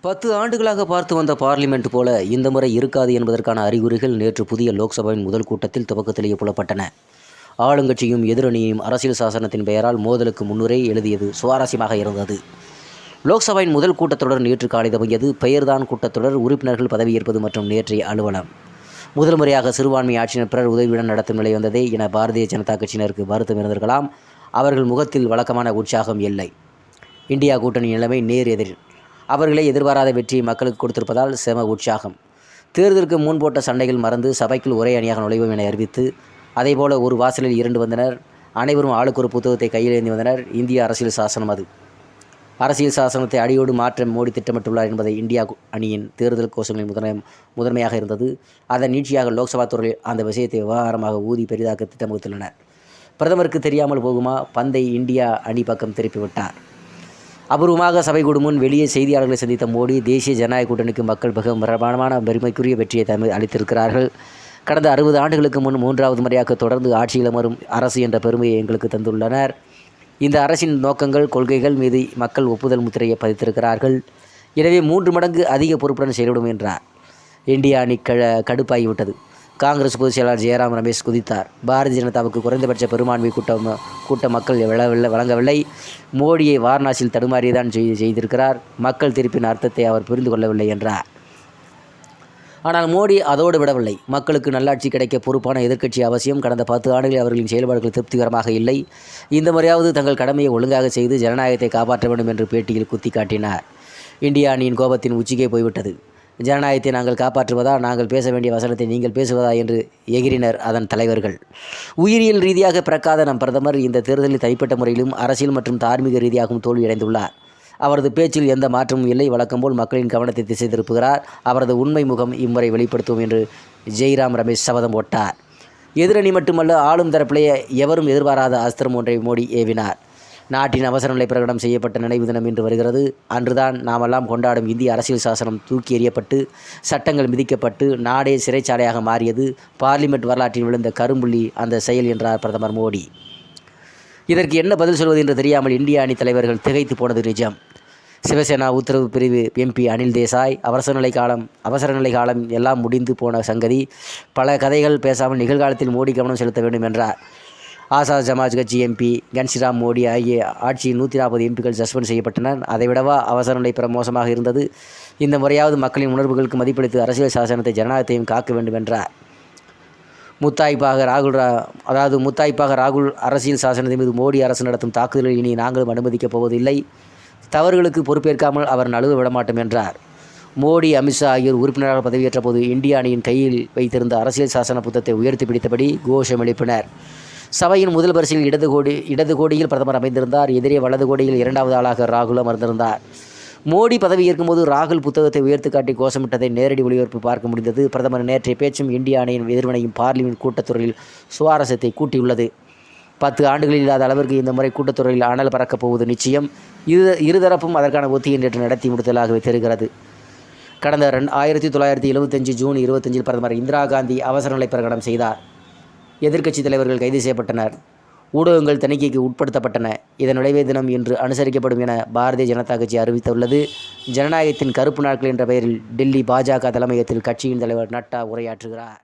பத்து ஆண்டுகளாக பார்த்து வந்த பார்லிமெண்ட் போல இந்த முறை இருக்காது என்பதற்கான அறிகுறிகள் நேற்று புதிய லோக்சபாவின் முதல் கூட்டத்தில் துவக்கத்திலேயே புலப்பட்டன. ஆளுங்கட்சியும் எதிரணியும் அரசியல் சாசனத்தின் பெயரால் மோதலுக்கு முன்னுரை எழுதியது சுவாரஸ்யமாக இருந்தது. லோக்சபாவின் முதல் கூட்டத்தொடர் நேற்று காலை துவங்கியது. பெயர்தான் கூட்டத்தொடர் உறுப்பினர்கள் பதவியேற்பது மற்றும் நேற்றைய அலுவலம். முதல் முறையாக சிறுபான்மை ஆட்சியினர் பிறர் உதவியுடன் நடத்தும் நிலை வந்ததே என பாரதிய ஜனதா கட்சியினருக்கு வருத்தம் இருந்திருக்கலாம். அவர்கள் முகத்தில் வழக்கமான உற்சாகம் இல்லை. இந்தியா கூட்டணி நிலைமை நேர் எதிர். அவர்களே எதிர்பாராத வெற்றியை மக்களுக்கு கொடுத்திருப்பதால் செம உற்சாகம். தேர்தலுக்கு முன் போட்ட சண்டைகள் மறந்து சபைக்குள் ஒரே அணியாக நுழைவோம் என அறிவித்து அதேபோல ஒரு வாசலில் இரண்டு வந்தனர். அனைவரும் ஆளுக்கு ஒரு புத்தகத்தை கையில் ஏந்தி வந்தனர். இந்திய அரசியல் சாசனம் அது. அரசியல் சாசனத்தை அடியோடு மாற்ற மோடி திட்டமிட்டுள்ளார் என்பதை இந்தியா அணியின் தேர்தல் கோஷங்களின் முதன்மை முதன்மையாக இருந்தது. அதன் நீட்சியாக லோக்சபா துறையில் அந்த விஷயத்தை விவகாரமாக ஊதி பெரிதாக்க திட்டமிட்டுள்ளனர். பிரதமருக்கு தெரியாமல் போகுமா? பந்தை இந்தியா அணி பக்கம் திருப்பிவிட்டார் அபூர்வமாக சபை கூடுமுன் வெளியே செய்தியாளர்களை சந்தித்த மோடி தேசிய ஜனநாயக கூட்டணிக்கு மக்கள் மிக பிரபலமான பெருமைக்குரிய வெற்றியை தமிழ் அளித்திருக்கிறார்கள். கடந்த அறுபது ஆண்டுகளுக்கு முன் மூன்றாவது முறையாக தொடர்ந்து ஆட்சியில் அமரும் அரசு என்ற பெருமையை எங்களுக்கு தந்துள்ளனர். இந்த அரசின் நோக்கங்கள் கொள்கைகள் மீது மக்கள் ஒப்புதல் முத்திரையை பதித்திருக்கிறார்கள். எனவே மூன்று மடங்கு அதிக பொறுப்புடன் செயல்படும் என்றார். இந்தியா அணி க கடுப்பாகிவிட்டது. காங்கிரஸ் பொதுச் செயலாளர் ஜெயராம் ரமேஷ் குதித்தார். பாரதிய ஜனதாவுக்கு குறைந்தபட்ச பெரும்பான்மை கூட்டம் கூட்ட மக்கள் வழங்கவில்லை வழங்கவில்லை. மோடியை வாரணாசியில் தடுமாறியதான் செய் செய்திருக்கிறார். மக்கள் தீர்ப்பின் அர்த்தத்தை அவர் புரிந்து கொள்ளவில்லை என்றார். ஆனால் மோடி அதோடு விடவில்லை. மக்களுக்கு நல்லாட்சி கிடைக்க பொறுப்பான எதிர்க்கட்சி அவசியம். கடந்த பத்து ஆண்டுகளில் அவர்களின் செயல்பாடுகள் திருப்திகரமாக இல்லை. இந்த முறையாவது தங்கள் கடமையை ஒழுங்காக செய்து ஜனநாயகத்தை காப்பாற்ற வேண்டும் என்று பேட்டியில் குத்தி காட்டினார் இந்தியா அணியின் கோபத்தின் உச்சிக்கே போய்விட்டது. ஜனநாயகத்தை நாங்கள் காப்பாற்றுவதா நாங்கள் பேச வேண்டிய வசனத்தை நீங்கள் பேசுவதா என்று எகிரினர் அதன் தலைவர்கள். உயிரியல் ரீதியாக பிறக்காத நம் பிரதமர் இந்த தேர்தலில் தனிப்பட்ட முறையிலும் அரசியல் மற்றும் தார்மீக ரீதியாகவும் தோல்வியடைந்துள்ளார். அவரது பேச்சில் எந்த மாற்றமும் இல்லை. வழக்கம்போல் மக்களின் கவனத்தை திசை திருப்புகிறார் அவரது உண்மை முகம் இம்முறை வெளிப்படுத்தும் என்று ஜெய்ராம் ரமேஷ் சபதம் போட்டார். எதிரணி மட்டுமல்ல ஆளும் தரப்பிலேயே எவரும் எதிர்பாராத அஸ்திரம் ஒன்றை மோடி ஏவினார். நாட்டின் அவசர நிலை பிரகடனம் செய்யப்பட்ட நினைவு தினம் இன்று வருகிறது. அன்றுதான் நாமெல்லாம் கொண்டாடும் இந்திய அரசியல் சாசனம் தூக்கி எறியப்பட்டு சட்டங்கள் மிதிக்கப்பட்டு நாடே சிறைச்சாலையாக மாறியது. பார்லிமெண்ட் வரலாற்றில் விழுந்த கரும்புள்ளி அந்த செயல் என்றார் பிரதமர் மோடி. இதற்கு என்ன பதில் சொல்வது என்று தெரியாமல் இந்திய அணி தலைவர்கள் திகைத்து போனது நிஜம். சிவசேனா உத்தரவு பிரிவு எம்பி அனில் தேசாய் அவசர நிலை காலம் அவசர நிலை காலம் எல்லாம் முடிந்து போன சங்கதி பல கதைகள் பேசாமல் நிகழ்காலத்தில் மோடி கவனம் செலுத்த வேண்டும் என்றார். ஆசாத் ஜமாஜ் கட்சி எம்பி கன்சிராம் மோடி ஆகிய ஆட்சியின் நூற்றி நாற்பது எம்பிக்கள் சஸ்பெண்ட் செய்யப்பட்டனர். அதைவிடவா அவசர நிலை பெற மோசமாக இருந்தது. இந்த முறையாவது மக்களின் உணர்வுகளுக்கு மதிப்பளித்து அரசியல் சாசனத்தை ஜனநாயகத்தையும் காக்க வேண்டும் என்றார். முத்தாய்ப்பாக ராகுல் ரா- அதாவது முத்தாய்ப்பாக ராகுல் அரசியல் சாசனத்தின் மீது மோடி அரசு நடத்தும் தாக்குதலில் இனி நாங்களும் அனுமதிக்கப் போவதில்லை. தவறுகளுக்கு பொறுப்பேற்காமல் அவர் நழுவ விடமாட்டோம் என்றார். மோடி அமித்ஷா ஆகியோர் உறுப்பினராக பதவியேற்ற போது இந்திய அணியின் கையில் வைத்திருந்த அரசியல் சாசன புத்தத்தை உயர்த்தி பிடித்தபடி கோஷம் எழுப்பினர். சபையின் முதல் வரிசையில் இடது கோடி இடது கோடியில் பிரதமர் அமைந்திருந்தார். எதிரே வலது கோடியில் இரண்டாவது ஆளாக ராகுல் அமர்ந்திருந்தார். மோடி பதவி ஏற்கும்போது ராகுல் புத்தகத்தை உயர்த்து காட்டி கோஷமிட்டதை நேரடி ஒளிபரப்பு பார்க்க முடிந்தது. பிரதமர் நேற்றைய பேச்சும் இந்திய அணியின் எதிர்வினையும் பார்லிமெண்ட் கூட்டத்தொடரில் சுவாரஸ்யத்தை கூட்டியுள்ளது. பத்து ஆண்டுகளில் இல்லாத அளவிற்கு இந்த முறை கூட்டத்தொடரில் அனல் பறக்கப் போவது நிச்சயம். இரு இருதரப்பும் அதற்கான ஒத்திகை நேற்று நடத்தி முடித்தலாகவே தெரிகிறது. கடந்த ரெண்டு ஆயிரத்தி தொள்ளாயிரத்தி எழுபத்தஞ்சு ஜூன் இருபத்தஞ்சில் பிரதமர் இந்திரா காந்தி அவசர நிலை பிரகடனம் செய்தார். எதிர்க்கட்சித் தலைவர்கள் கைது செய்யப்பட்டனர். ஊடகங்கள் தணிக்கைக்கு உட்படுத்தப்பட்டன. இதன் நுழைவே தினம் இன்று அனுசரிக்கப்படும் என பாரதிய ஜனதா கட்சி அறிவித்துள்ளது. ஜனநாயகத்தின் கருப்பு நாட்கள் என்ற பெயரில் டெல்லி பாஜக தலைமையகத்தில் கட்சியின் தலைவர் நட்டா உரையாற்றுகிறார்.